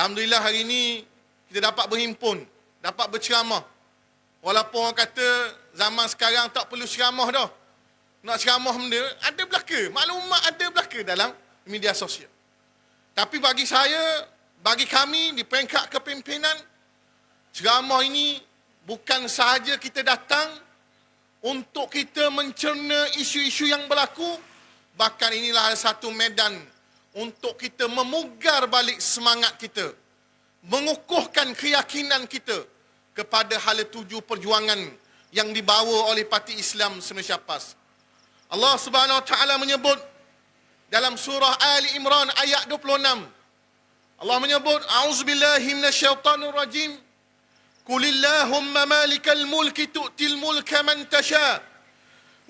Alhamdulillah hari ini kita dapat berhimpun, dapat berceramah. Walaupun orang kata zaman sekarang tak perlu ceramah dah. Nak ceramah benda, ada belaka. Maklumat ada belaka dalam media sosial. Tapi bagi saya, bagi kami di peringkat kepimpinan, ceramah ini bukan sahaja kita datang untuk kita mencerna isu-isu yang berlaku, bahkan inilah satu medan untuk kita memugar balik semangat kita, mengukuhkan keyakinan kita kepada hala tuju perjuangan yang dibawa oleh Parti Islam Malaysia PAS. Allah Subhanahu Wa Taala menyebut dalam surah Ali Imran ayat 26. Allah menyebut auzubillahi minasyaitonir rajim. Qulillahumma malikal mulki tu'til mulka man tasha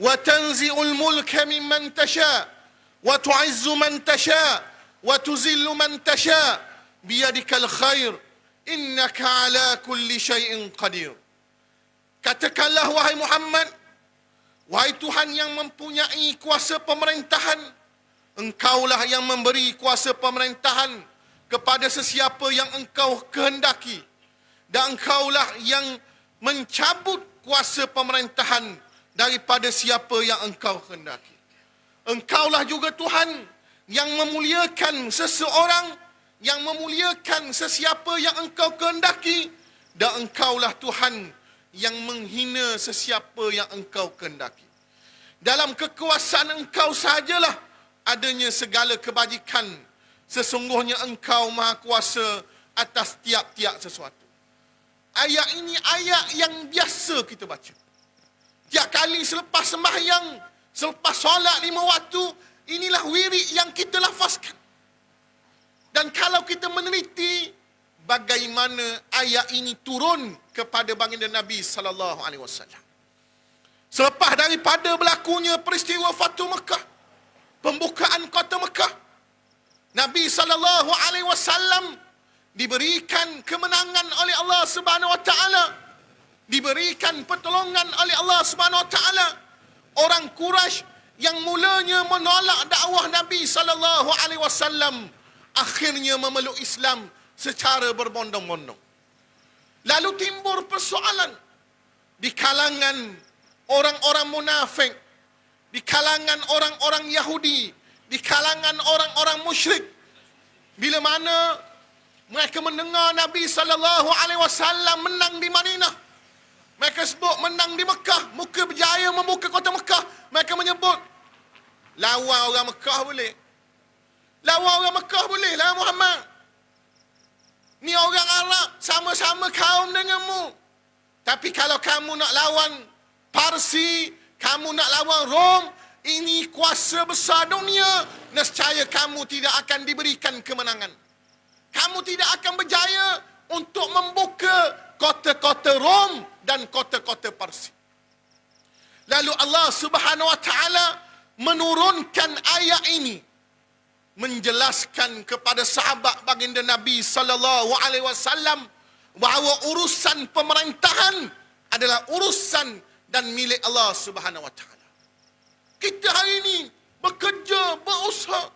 wa tanzi'ul mulka mimman tasha man tasha wa tuzillu man tasha biyadikal khair innaka ala kulli syai'in qadir. Katakanlah wahai Muhammad Wahai Tuhan yang mempunyai kuasa pemerintahan, Engkaulah yang memberi kuasa pemerintahan kepada sesiapa yang Engkau kehendaki. Dan Engkaulah yang mencabut kuasa pemerintahan daripada siapa yang Engkau kehendaki. Engkaulah juga Tuhan yang memuliakan seseorang, yang memuliakan sesiapa yang Engkau kehendaki. Dan Engkaulah Tuhan yang menghina sesiapa yang engkau kehendaki. Dalam kekuasaan engkau sajalah adanya segala kebajikan. Sesungguhnya engkau maha kuasa atas tiap-tiap sesuatu. Ayat ini ayat yang biasa kita baca. Tiap kali selepas sembahyang, selepas solat lima waktu, inilah wirid yang kita lafazkan. Dan kalau kita meneliti bagaimana ayat ini turun kepada baginda Nabi sallallahu alaihi wasallam. Selepas daripada berlakunya peristiwa Fatu Mekah, pembukaan kota Mekah, Nabi sallallahu alaihi wasallam diberikan kemenangan oleh Allah Subhanahu wa taala, diberikan pertolongan oleh Allah Subhanahu wa taala. Orang Quraisy yang mulanya menolak dakwah Nabi sallallahu alaihi wasallam akhirnya memeluk Islam secara berbondong-bondong. Lalu timbul persoalan di kalangan orang-orang munafik, di kalangan orang-orang Yahudi, di kalangan orang-orang musyrik. Bila mana mereka mendengar Nabi sallallahu alaihi wasallam menang di Madinah. Mereka sebut menang di Mekah, muka berjaya membuka kota Mekah. Mereka menyebut lawan orang Mekah boleh. Lawan orang Mekah boleh lah Muhammad. Ni orang Arab sama-sama kaum denganmu. Tapi kalau kamu nak lawan Parsi, kamu nak lawan Rom, ini kuasa besar dunia. Nescaya kamu tidak akan diberikan kemenangan. Kamu tidak akan berjaya untuk membuka kota-kota Rom dan kota-kota Parsi. Lalu Allah Subhanahu Wa Taala menurunkan ayat ini menjelaskan kepada sahabat baginda Nabi sallallahu alaihi wasallam bahawa urusan pemerintahan adalah urusan dan milik Allah Subhanahu wa taala. Kita hari ini bekerja, berusaha.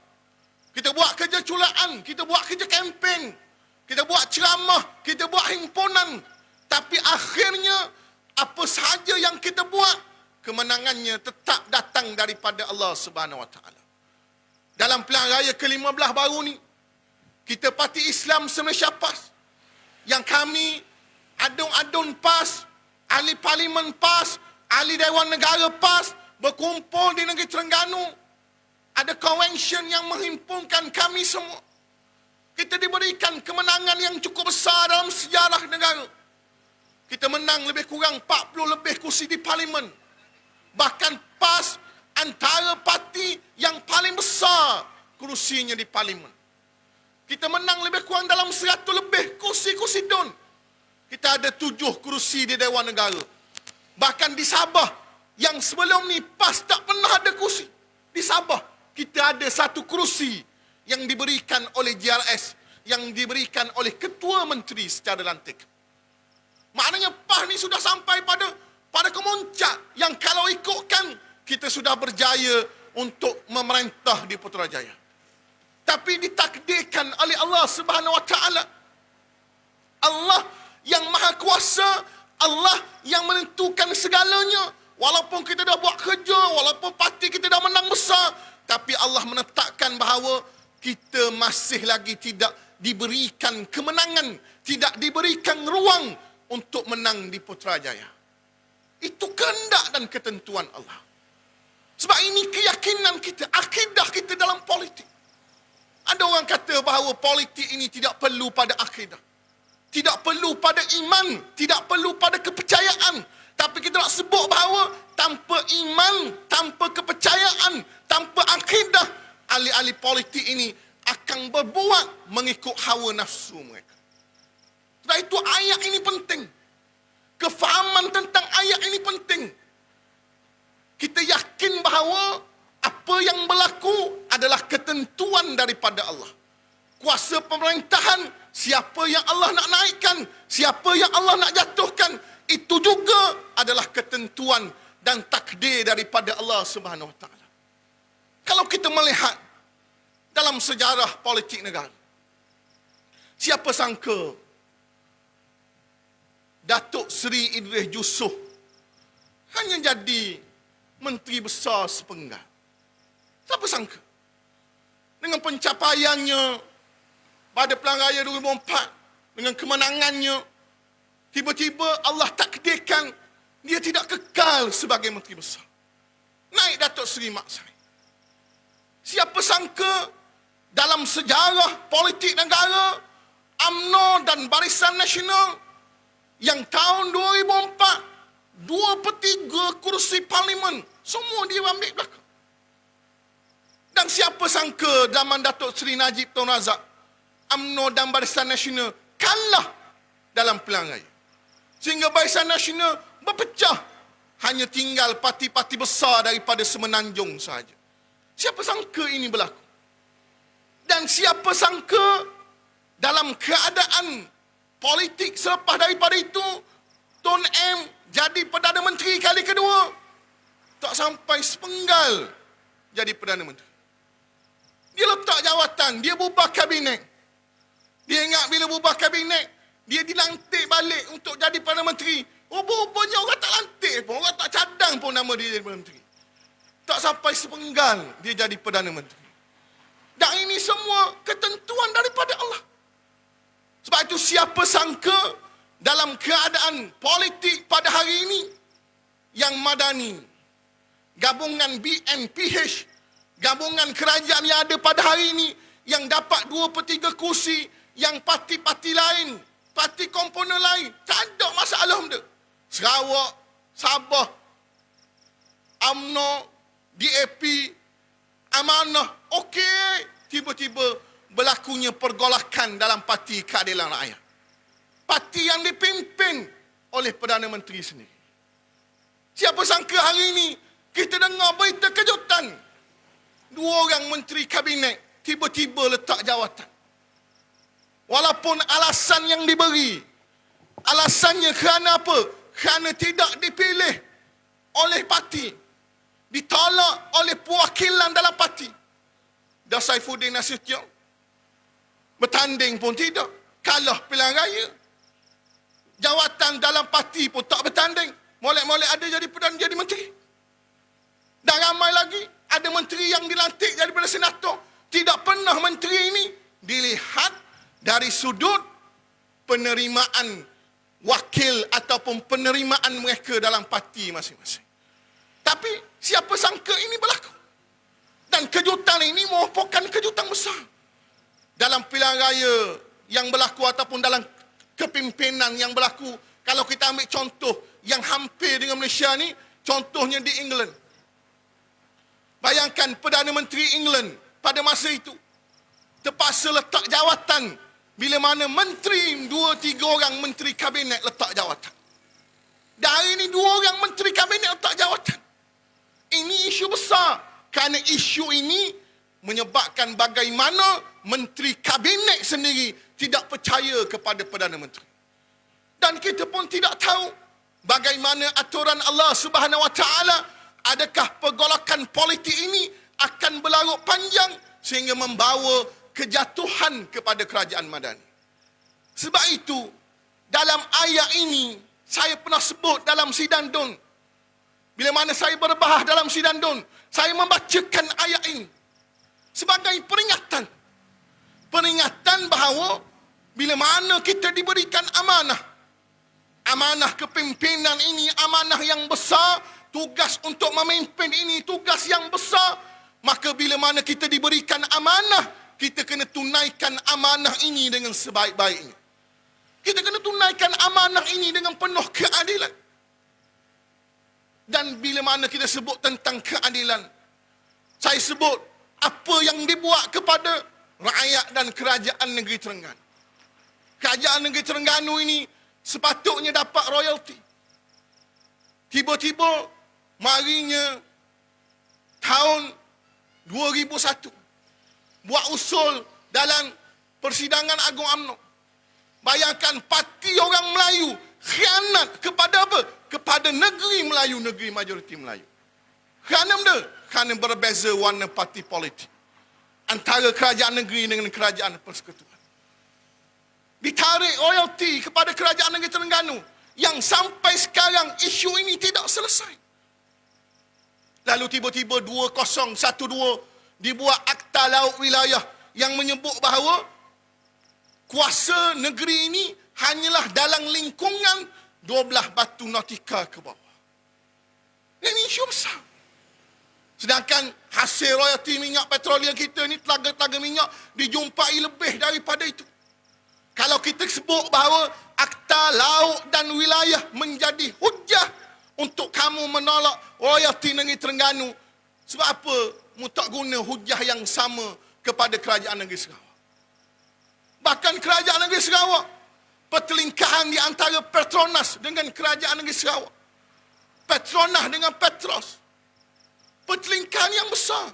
Kita buat kerja culaan, kita buat kerja kempen, kita buat ceramah, kita buat himpunan. Tapi akhirnya apa sahaja yang kita buat, kemenangannya tetap datang daripada Allah Subhanahu wa taala. Dalam pilihan raya ke-15 baru ni kita parti Islam Malaysia PAS yang kami adun-adun PAS ahli parlimen PAS ahli Dewan Negara PAS berkumpul di negeri Terengganu ada convention yang menghimpunkan kami semua. Kita diberikan kemenangan yang cukup besar dalam sejarah negara kita menang lebih kurang 40 lebih kursi di parlimen bahkan PAS antara parti yang paling besar kursinya di parlimen. Kita menang lebih kurang dalam seratus lebih kursi-kursi DUN. Kita ada tujuh kursi di Dewan Negara. Bahkan di Sabah, yang sebelum ni PAS tak pernah ada kursi. Di Sabah, kita ada satu kursi yang diberikan oleh JRS, yang diberikan oleh Ketua Menteri secara lantik. Maknanya PAS ni sudah sampai pada pada kemuncak yang kalau ikutkan kita sudah berjaya untuk memerintah di Putrajaya. Tapi ditakdirkan oleh Allah Subhanahu Wa Taala Allah yang maha kuasa, Allah yang menentukan segalanya. Walaupun kita dah buat kerja, walaupun parti kita dah menang besar, tapi Allah menetapkan bahawa kita masih lagi tidak diberikan kemenangan, tidak diberikan ruang untuk menang di Putrajaya. Itu kehendak dan ketentuan Allah. Sebab ini keyakinan kita, akidah kita dalam politik. Ada orang kata bahawa politik ini tidak perlu pada akidah. Tidak perlu pada iman, tidak perlu pada kepercayaan. Tapi kita nak sebut bahawa tanpa iman, tanpa kepercayaan, tanpa akidah, ahli-ahli politik ini akan berbuat mengikut hawa nafsu mereka. Sebab itu ayat ini penting. Kefahaman tentang ayat ini penting. Kita yakin bahawa apa yang berlaku adalah ketentuan daripada Allah. Kuasa pemerintahan, siapa yang Allah nak naikkan, siapa yang Allah nak jatuhkan, itu juga adalah ketentuan dan takdir daripada Allah Subhanahu Wa Taala. Kalau kita melihat dalam sejarah politik negara, siapa sangka Datuk Seri Idris Yusof hanya jadi menteri besar sepenggal. Siapa sangka? Dengan pencapaiannya pada Pelan Raya 2004, dengan kemenangannya, tiba-tiba Allah takdirkan dia tidak kekal sebagai menteri besar. Naik Datuk Seri Mak Sari. Siapa sangka dalam sejarah politik negara, UMNO dan Barisan Nasional yang tahun 2004 dua per tiga kursi parlimen semua dia ambil belakang. Dan siapa sangka zaman Datuk Seri Najib Tun Razak UMNO dan Barisan Nasional kalah dalam pilihan raya. Sehingga Barisan Nasional berpecah hanya tinggal parti-parti besar daripada Semenanjung sahaja. Siapa sangka ini berlaku? Dan siapa sangka dalam keadaan politik selepas daripada itu Tun M jadi Perdana Menteri kali kedua. Tak sampai sepenggal jadi Perdana Menteri. Dia letak jawatan dia bubar kabinet. Dia ingat bila bubar kabinet dia dilantik balik untuk jadi Perdana Menteri. Rupa-rupanya orang tak lantik pun orang tak cadang pun nama dia jadi Perdana Menteri. Tak sampai sepenggal dia jadi Perdana Menteri. Dan ini semua ketentuan daripada Allah sebab itu siapa sangka dalam keadaan politik pada hari ini yang madani, gabungan BNPH, gabungan kerajaan yang ada pada hari ini yang dapat dua per tiga kursi yang parti-parti lain, parti komponen lain, tak ada masalah benda. Sarawak, Sabah, UMNO, DAP, Amanah, okey. Tiba-tiba berlakunya pergolakan dalam parti keadilan rakyat. Parti yang dipimpin oleh Perdana Menteri sendiri. Siapa sangka hari ini kita dengar berita kejutan. Dua orang menteri kabinet tiba-tiba letak jawatan. Walaupun alasan yang diberi, alasannya kerana apa? Kerana tidak dipilih oleh parti. Ditolak oleh perwakilan dalam parti. Dah Saifuddin Nasution, Bertanding pun tidak. Kalah pilihan raya. Jawatan dalam parti pun tak bertanding. Molek-molek ada jadi perdana jadi menteri. Dan ramai lagi ada menteri yang dilantik jadi pada senator. Tidak pernah menteri ini dilihat dari sudut penerimaan wakil ataupun penerimaan mereka dalam parti masing-masing. Tapi siapa sangka ini berlaku? Dan kejutan ini merupakan kejutan besar dalam pilihan raya yang berlaku ataupun dalam kepimpinan yang berlaku kalau kita ambil contoh yang hampir dengan Malaysia ni contohnya di England. Bayangkan Perdana Menteri England pada masa itu terpaksa letak jawatan bila mana menteri dua tiga orang menteri kabinet letak jawatan. Dan hari ini dua orang menteri kabinet letak jawatan. Ini isu besar kerana isu ini menyebabkan bagaimana menteri kabinet sendiri tidak percaya kepada Perdana Menteri. Dan kita pun tidak tahu bagaimana aturan Allah Subhanahu Wa Taala adakah pergolakan politik ini akan berlarut panjang sehingga membawa kejatuhan kepada kerajaan Madani. Sebab itu dalam ayat ini saya pernah sebut dalam sidang Dun. Bila mana saya berbahas dalam sidang Dun, saya membacakan ayat ini sebagai peringatan. Peringatan bahawa bila mana kita diberikan amanah. Amanah kepimpinan ini amanah yang besar, tugas untuk memimpin ini tugas yang besar. Maka bila mana kita diberikan amanah, kita kena tunaikan amanah ini dengan sebaik-baiknya. Kita kena tunaikan amanah ini dengan penuh keadilan. Dan bila mana kita sebut tentang keadilan, saya sebut apa yang dibuat kepada rakyat dan kerajaan negeri Terengganu. Kerajaan negeri Terengganu ini sepatutnya dapat royalty. Tiba-tiba marinya tahun 2001 buat usul dalam persidangan Agung UMNO. Bayangkan parti orang Melayu khianat kepada apa? Kepada negeri Melayu, negeri majoriti Melayu. Kerana benda? Kerana berbeza warna parti politik. Antara kerajaan negeri dengan kerajaan persekutuan. Ditarik royalty kepada kerajaan negeri Terengganu. Yang sampai sekarang isu ini tidak selesai. Lalu tiba-tiba 2012 dibuat akta laut wilayah yang menyebut bahawa kuasa negeri ini hanyalah dalam lingkungan 12 batu nautika ke bawah. Ini isu besar. Sedangkan hasil royalti minyak petroleum kita ni telaga-telaga minyak dijumpai lebih daripada itu. Kalau kita sebut bahawa akta laut dan wilayah menjadi hujah untuk kamu menolak royalti negeri Terengganu. Sebab apa? Mu tak guna hujah yang sama kepada kerajaan negeri Sarawak. Bahkan kerajaan negeri Sarawak pertelingkahan di antara Petronas dengan kerajaan negeri Sarawak. Petronas dengan Petros. Pertelingkahan yang besar.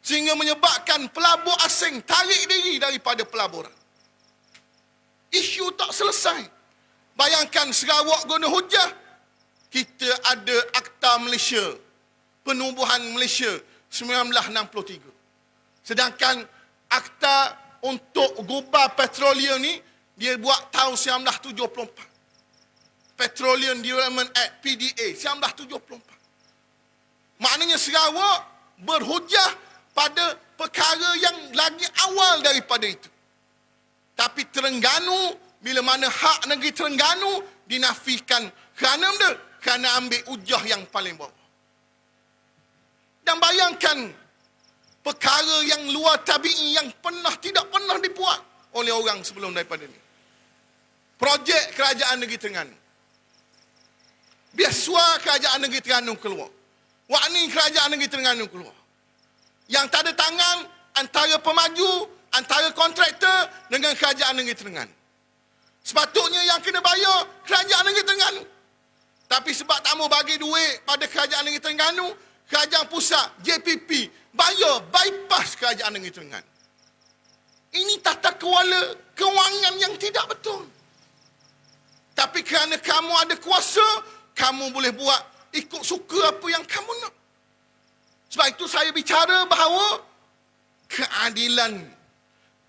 Sehingga menyebabkan pelabur asing tarik diri daripada pelaburan. Isu tak selesai. Bayangkan Sarawak guna hujah. Kita ada Akta Malaysia. Penubuhan Malaysia 1963. Sedangkan Akta untuk gubah petroleum ni dia buat tahun 1974. Petroleum Development Act PDA 1974. Maknanya Sarawak berhujah pada perkara yang lagi awal daripada itu. Tapi Terengganu bila mana hak negeri Terengganu dinafikan kerana benda? Kerana ambil ujah yang paling bawah. Dan bayangkan perkara yang luar tabi'i yang pernah tidak pernah dibuat oleh orang sebelum daripada ini. Projek kerajaan negeri Terengganu. Biasua kerajaan negeri Terengganu keluar. Wakni kerajaan negeri Terengganu keluar. Yang tak ada tangan antara pemaju, antara kontraktor dengan kerajaan negeri Terengganu. Sepatutnya yang kena bayar kerajaan negeri Terengganu. Tapi sebab tak mau bagi duit pada kerajaan negeri Terengganu, kerajaan pusat, JPP, bayar bypass kerajaan negeri Terengganu. Ini tata kelola kewangan yang tidak betul. Tapi kerana kamu ada kuasa, kamu boleh buat ikut suka apa yang kamu nak. Sebab itu saya bicara bahawa keadilan,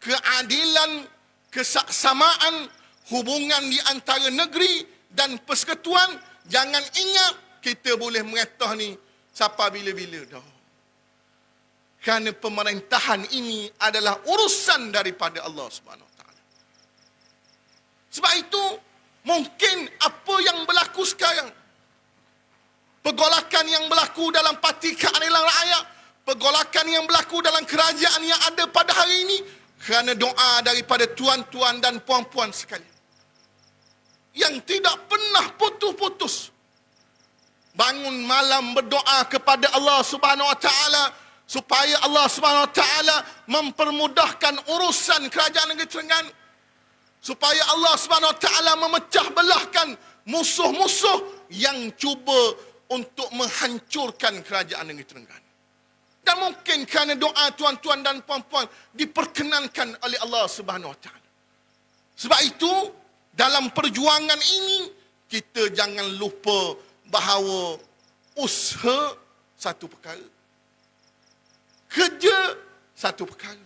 keadilan, kesaksamaan hubungan di antara negeri dan persekutuan, jangan ingat kita boleh mengetah ni sampai bila-bila dah. Kerana pemerintahan ini adalah urusan daripada Allah Subhanahu Taala. Sebab itu mungkin apa yang berlaku sekarang pergolakan yang berlaku dalam parti keadilan rakyat, pergolakan yang berlaku dalam kerajaan yang ada pada hari ini kerana doa daripada tuan-tuan dan puan-puan sekalian. Yang tidak pernah putus-putus bangun malam berdoa kepada Allah Subhanahu wa taala supaya Allah Subhanahu Wa Taala mempermudahkan urusan kerajaan negeri Terengganu supaya Allah Subhanahu Wa Taala memecah belahkan musuh-musuh yang cuba untuk menghancurkan kerajaan negeri Terengganu. Dan mungkin kerana doa tuan-tuan dan puan-puan diperkenankan oleh Allah Subhanahu Wa Taala. Sebab itu dalam perjuangan ini kita jangan lupa bahawa usaha satu perkara kerja satu perkara.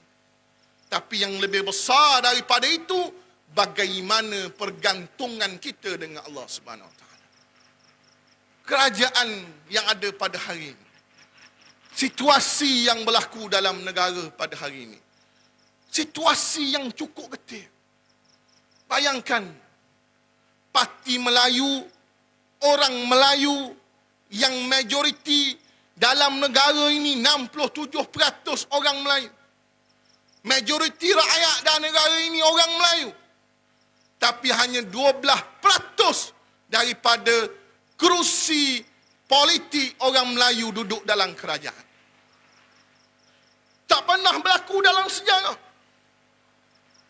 Tapi yang lebih besar daripada itu, bagaimana pergantungan kita dengan Allah Subhanahu Wa Taala. Kerajaan yang ada pada hari ini. Situasi yang berlaku dalam negara pada hari ini. Situasi yang cukup getir. Bayangkan parti Melayu, orang Melayu yang majoriti dalam negara ini 67% orang Melayu. Majoriti rakyat dalam negara ini orang Melayu. Tapi hanya 12% daripada kerusi politik orang Melayu duduk dalam kerajaan. Tak pernah berlaku dalam sejarah.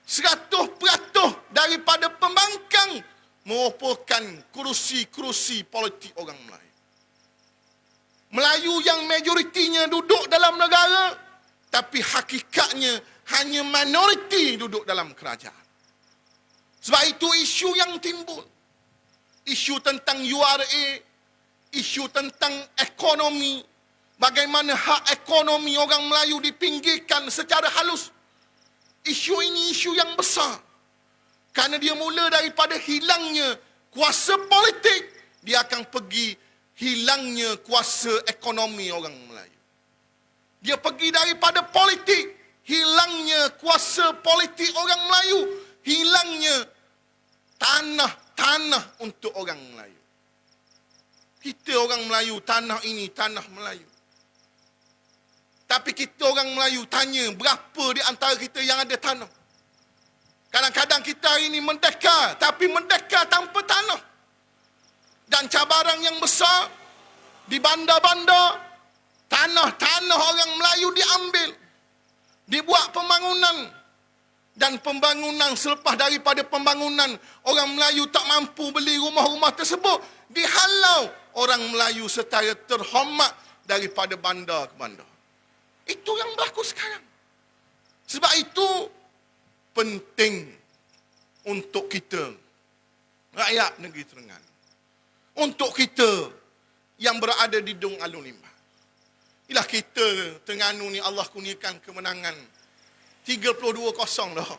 100% daripada pembangkang merupakan kerusi-kerusi politik orang Melayu. Melayu yang majoritinya duduk dalam negara tapi hakikatnya hanya minoriti duduk dalam kerajaan. Sebab itu isu yang timbul. Isu tentang URA, isu tentang ekonomi, bagaimana hak ekonomi orang Melayu dipinggirkan secara halus. Isu ini isu yang besar. Kerana dia mula daripada hilangnya kuasa politik, dia akan pergi hilangnya kuasa ekonomi orang Melayu. Dia pergi daripada politik, hilangnya kuasa politik orang Melayu, hilangnya tanah-tanah untuk orang Melayu. Kita orang Melayu, tanah ini tanah Melayu. Tapi kita orang Melayu tanya berapa di antara kita yang ada tanah. Kadang-kadang kita hari ini mendekar, tapi mendekar tanpa tanah dan cabaran yang besar di bandar-bandar tanah-tanah orang Melayu diambil dibuat pembangunan dan pembangunan selepas daripada pembangunan orang Melayu tak mampu beli rumah-rumah tersebut dihalau orang Melayu secara terhormat daripada bandar ke bandar itu yang berlaku sekarang sebab itu penting untuk kita rakyat negeri Terengganu untuk kita yang berada di Dung Alun Limbah. Inilah kita Terengganu ni Allah kurniakan kemenangan 32-0 dah.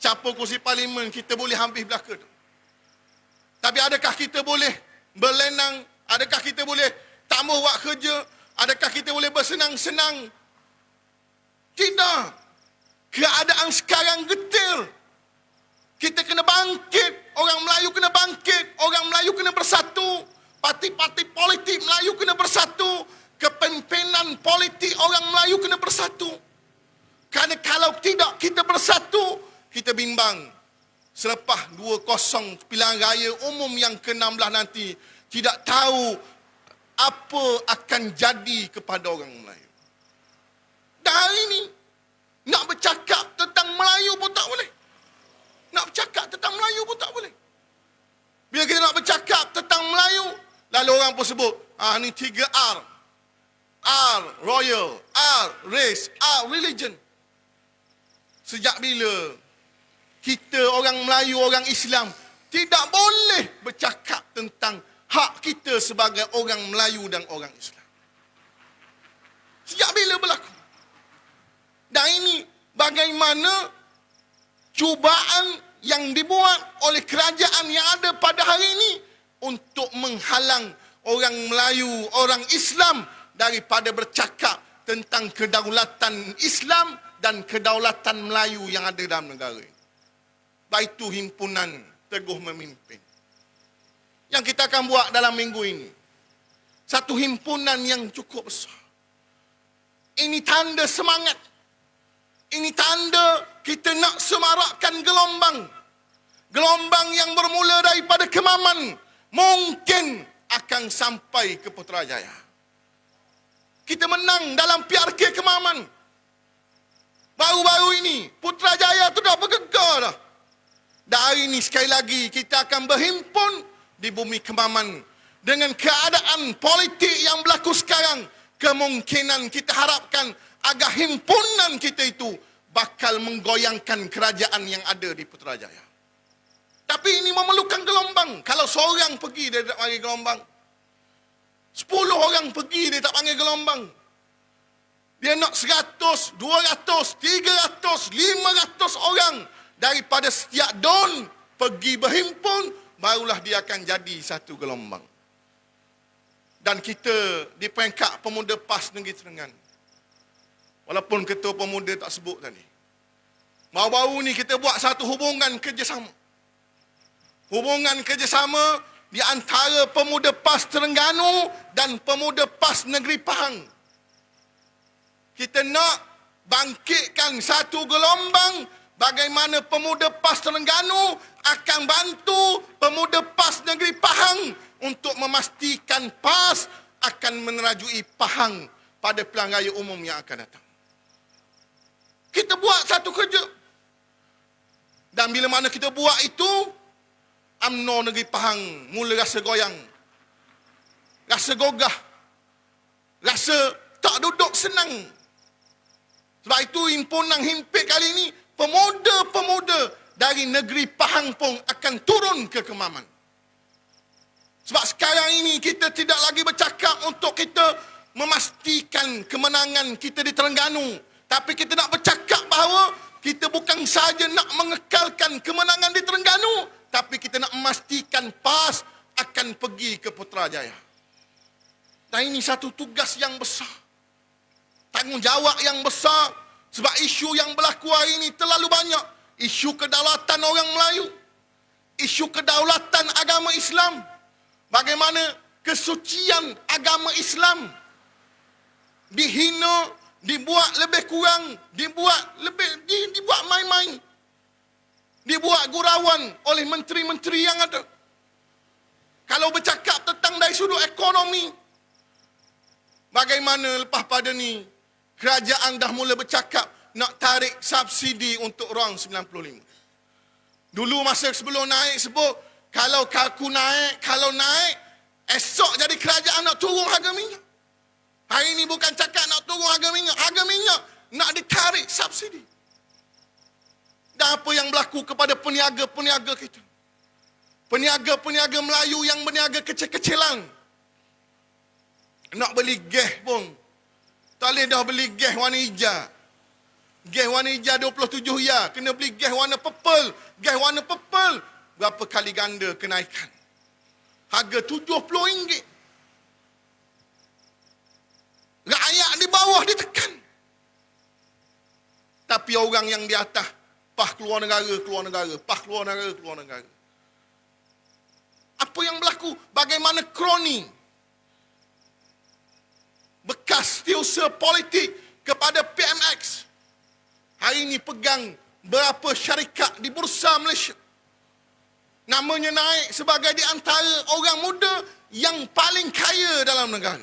Capur kursi parlimen kita boleh habis belaka tu. Tapi adakah kita boleh berlenang? Adakah kita boleh tak mahu buat kerja? Adakah kita boleh bersenang-senang? Tidak. Keadaan sekarang getir. Kita kena bangkit. Orang Melayu kena bangkit. Orang Melayu kena bersatu. Parti-parti politik Melayu kena bersatu. Kepimpinan politik orang Melayu kena bersatu. Kerana kalau tidak kita bersatu, kita bimbang. Selepas 2-0 pilihan raya umum yang ke-16 nanti, tidak tahu apa akan jadi kepada orang Melayu. Dan hari ini, nak bercakap tentang Melayu pun tak boleh. Nak bercakap tentang Melayu pun tak boleh. Bila kita nak bercakap tentang Melayu, lalu orang pun sebut, ah ni tiga R. R, royal. R, race. R, religion. Sejak bila kita orang Melayu, orang Islam, tidak boleh bercakap tentang hak kita sebagai orang Melayu dan orang Islam. Sejak bila berlaku? Dan ini bagaimana cubaan yang dibuat oleh kerajaan yang ada pada hari ini untuk menghalang orang Melayu, orang Islam daripada bercakap tentang kedaulatan Islam dan kedaulatan Melayu yang ada dalam negara ini. Baik itu himpunan teguh memimpin. Yang kita akan buat dalam minggu ini. Satu himpunan yang cukup besar. Ini tanda semangat ini tanda kita nak semarakkan gelombang. Gelombang yang bermula daripada Kemaman. Mungkin akan sampai ke Putrajaya. Kita menang dalam PRK Kemaman. Baru-baru ini Putrajaya tu dah bergegar dah. Dan hari ini sekali lagi kita akan berhimpun di bumi Kemaman. Dengan keadaan politik yang berlaku sekarang. Kemungkinan kita harapkan agar himpunan kita itu bakal menggoyangkan kerajaan yang ada di Putrajaya. Tapi ini memerlukan gelombang. Kalau seorang pergi, dia tak panggil gelombang. Sepuluh orang pergi, dia tak panggil gelombang. Dia nak seratus, dua ratus, tiga ratus, lima ratus orang daripada setiap don pergi berhimpun, barulah dia akan jadi satu gelombang. Dan kita di peringkat pemuda PAS Negeri Terengganu. Walaupun ketua pemuda tak sebut tadi. Baru-baru ni kita buat satu hubungan kerjasama. Hubungan kerjasama di antara pemuda PAS Terengganu dan pemuda PAS Negeri Pahang. Kita nak bangkitkan satu gelombang bagaimana pemuda PAS Terengganu akan bantu pemuda PAS Negeri Pahang untuk memastikan PAS akan menerajui Pahang pada pilihan raya umum yang akan datang. Kita buat satu kerja. Dan bila mana kita buat itu, UMNO Negeri Pahang mula rasa goyang. Rasa gogah. Rasa tak duduk senang. Sebab itu himpunan himpit kali ini, pemuda-pemuda dari negeri Pahang pun akan turun ke Kemaman. Sebab sekarang ini kita tidak lagi bercakap untuk kita memastikan kemenangan kita di Terengganu. Tapi kita nak bercakap bahawa kita bukan saja nak mengekalkan kemenangan di Terengganu. Tapi kita nak memastikan PAS akan pergi ke Putrajaya. Dan ini satu tugas yang besar. Tanggungjawab yang besar. Sebab isu yang berlaku hari ini terlalu banyak. Isu kedaulatan orang Melayu. Isu kedaulatan agama Islam bagaimana kesucian agama Islam dihina, dibuat lebih kurang, dibuat lebih di, dibuat main-main. Dibuat gurauan oleh menteri-menteri yang ada. Kalau bercakap tentang dari sudut ekonomi, bagaimana lepas pada ni kerajaan dah mula bercakap nak tarik subsidi untuk orang 95. Dulu masa sebelum naik sebut kalau kaku naik, kalau naik, esok jadi kerajaan nak turun harga minyak. Hari ini bukan cakap nak turun harga minyak. Harga minyak nak ditarik subsidi. Dan apa yang berlaku kepada peniaga-peniaga kita. Peniaga-peniaga Melayu yang berniaga kecil-kecilan. Nak beli gas pun. Boleh dah beli gas warna hijau. Gas warna hijau 27 ya. Kena beli gas warna purple. Gas warna purple berapa kali ganda kenaikan. Harga RM70. Rakyat di bawah ditekan. Tapi orang yang di atas, pah keluar negara, keluar negara, pah keluar negara, keluar negara. Apa yang berlaku? Bagaimana kroni? Bekas setiausaha politik kepada PMX. Hari ini pegang berapa syarikat di Bursa Malaysia namanya naik sebagai di antara orang muda yang paling kaya dalam negara.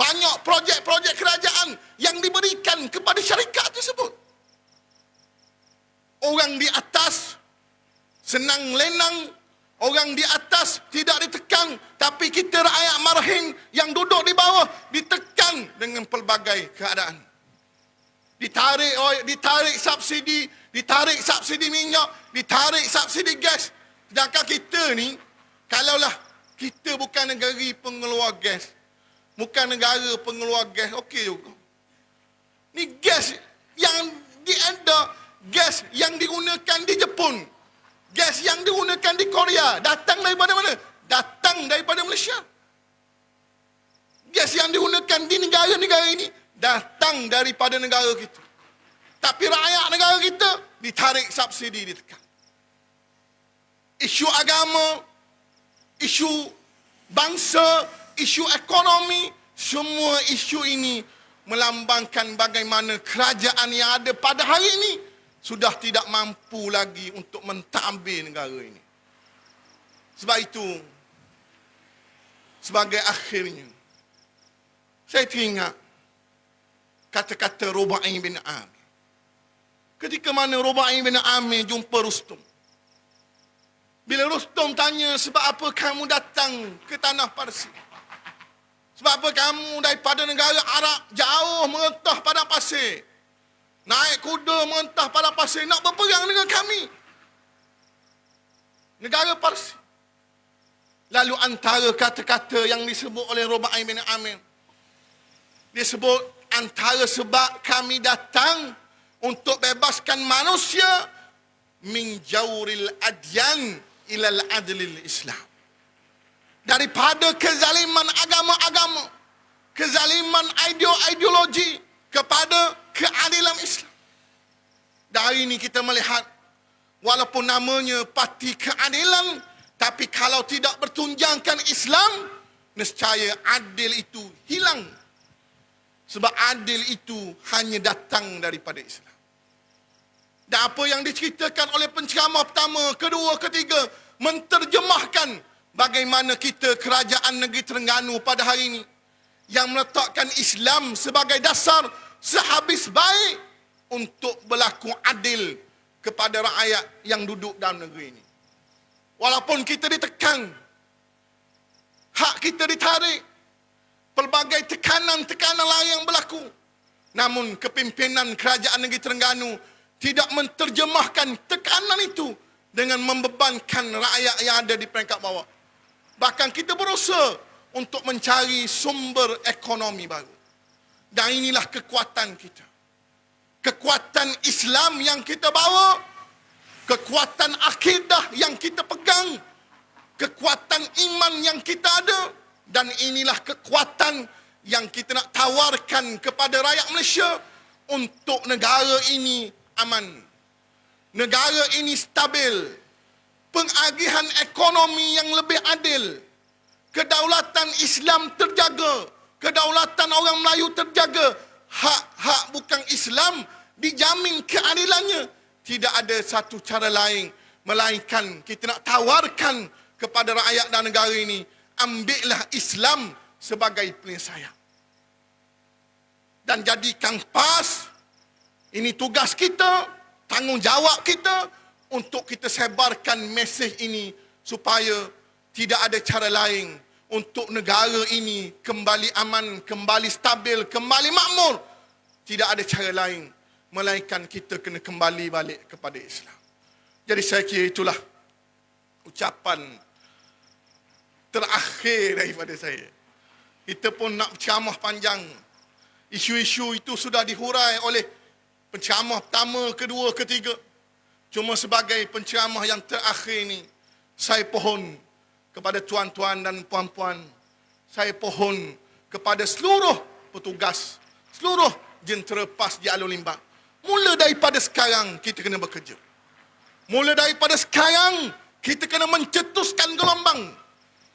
Banyak projek-projek kerajaan yang diberikan kepada syarikat tersebut. Orang di atas senang lenang, orang di atas tidak ditekan, tapi kita rakyat marhin yang duduk di bawah ditekan dengan pelbagai keadaan. Ditarik ditarik subsidi, ditarik subsidi minyak, ditarik subsidi gas. Sedangkan kita ni, kalaulah kita bukan negara pengeluar gas, bukan negara pengeluar gas, okey juga. Ni gas yang diada, gas yang digunakan di Jepun, gas yang digunakan di Korea, datang daripada mana? Datang daripada Malaysia. Gas yang digunakan di negara-negara ini, datang daripada negara kita. Tapi rakyat negara kita ditarik subsidi ditekan. Isu agama, isu bangsa, isu ekonomi, semua isu ini melambangkan bagaimana kerajaan yang ada pada hari ini sudah tidak mampu lagi untuk mentambih negara ini. Sebab itu, sebagai akhirnya, saya teringat kata-kata Rubai bin Amir. Ketika mana Rubai bin Amir jumpa Rustum. Bila Rustum tanya sebab apa kamu datang ke tanah Parsi. Sebab apa kamu daripada negara Arab jauh merentah pada pasir. Naik kuda merentah pada pasir nak berperang dengan kami. Negara Parsi. Lalu antara kata-kata yang disebut oleh Rubai bin Amir. Dia sebut antara sebab kami datang untuk bebaskan manusia min jawril adyan ilal adlil Islam. Daripada kezaliman agama-agama, kezaliman ideo-ideologi kepada keadilan Islam. Dari ini kita melihat walaupun namanya parti keadilan tapi kalau tidak bertunjangkan Islam nescaya adil itu hilang. Sebab adil itu hanya datang daripada Islam. Dan apa yang diceritakan oleh penceramah pertama, kedua, ketiga menterjemahkan bagaimana kita kerajaan negeri Terengganu pada hari ini yang meletakkan Islam sebagai dasar sehabis baik untuk berlaku adil kepada rakyat yang duduk dalam negeri ini. Walaupun kita ditekan, hak kita ditarik, pelbagai tekanan-tekanan lain yang berlaku. Namun kepimpinan kerajaan negeri Terengganu tidak menterjemahkan tekanan itu dengan membebankan rakyat yang ada di peringkat bawah. Bahkan kita berusaha untuk mencari sumber ekonomi baru. Dan inilah kekuatan kita. Kekuatan Islam yang kita bawa, kekuatan akidah yang kita pegang, kekuatan iman yang kita ada dan inilah kekuatan yang kita nak tawarkan kepada rakyat Malaysia untuk negara ini aman. Negara ini stabil. Pengagihan ekonomi yang lebih adil. Kedaulatan Islam terjaga. Kedaulatan orang Melayu terjaga. Hak-hak bukan Islam dijamin keadilannya. Tidak ada satu cara lain. Melainkan kita nak tawarkan kepada rakyat dan negara ini. Ambillah Islam sebagai penyelesaian. Dan jadikan PAS ini tugas kita, tanggungjawab kita untuk kita sebarkan mesej ini supaya tidak ada cara lain untuk negara ini kembali aman, kembali stabil, kembali makmur. Tidak ada cara lain melainkan kita kena kembali balik kepada Islam. Jadi saya kira itulah ucapan terakhir daripada saya. Kita pun nak ceramah panjang. Isu-isu itu sudah dihurai oleh penceramah pertama, kedua, ketiga. Cuma sebagai penceramah yang terakhir ini, saya pohon kepada tuan-tuan dan puan-puan, saya pohon kepada seluruh petugas, seluruh jentera PAS di Alun Limbang. Mula daripada sekarang, kita kena bekerja. Mula daripada sekarang, kita kena mencetuskan gelombang.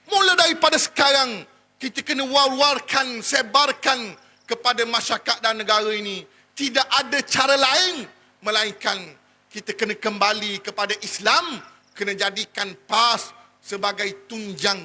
Mula daripada sekarang, kita kena war-warkan, sebarkan kepada masyarakat dan negara ini tidak ada cara lain melainkan kita kena kembali kepada Islam kena jadikan PAS sebagai tunjang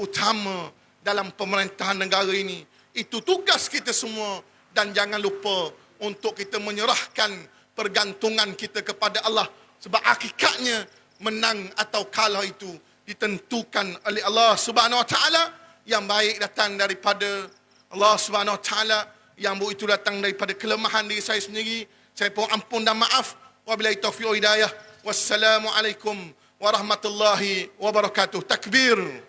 utama dalam pemerintahan negara ini itu tugas kita semua dan jangan lupa untuk kita menyerahkan pergantungan kita kepada Allah sebab hakikatnya menang atau kalah itu ditentukan oleh Allah Subhanahu Wa Taala yang baik datang daripada Allah Subhanahu Wa Taala yang buruk itu datang daripada kelemahan diri saya sendiri. Saya pun ampun dan maaf. Wabillahi taufiq hidayah. Wassalamualaikum ورحمة الله وبركاته. تكبير.